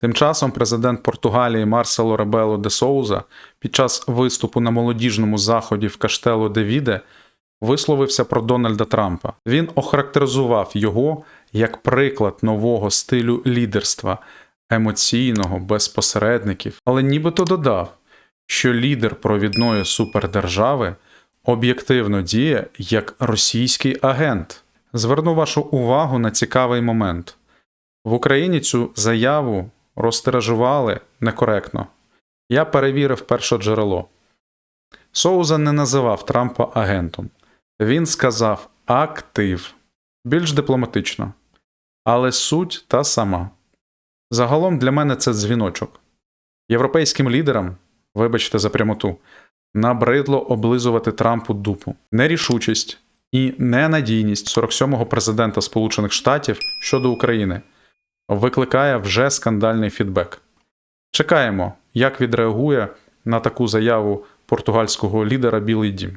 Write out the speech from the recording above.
Тим часом президент Португалії Марсело Ребело де Соуза під час виступу на молодіжному заході в Каштело де Віде висловився про Дональда Трампа. Він охарактеризував його як приклад нового стилю лідерства, емоційного, без посередників, але нібито додав, що лідер провідної супердержави об'єктивно діє як російський агент. Зверну вашу увагу на цікавий момент. В Україні цю заяву розтиражували некоректно. Я перевірив перше джерело. Соуза не називав Трампа агентом. Він сказав актив більш дипломатично. Але суть та сама. Загалом для мене це дзвіночок. Європейським лідерам, вибачте за прямоту, набридло облизувати Трампу дупу. Нерішучість і ненадійність 47-го президента Сполучених Штатів щодо України викликає вже скандальний фідбек. Чекаємо, як відреагує на таку заяву португальського лідера Білий Дім.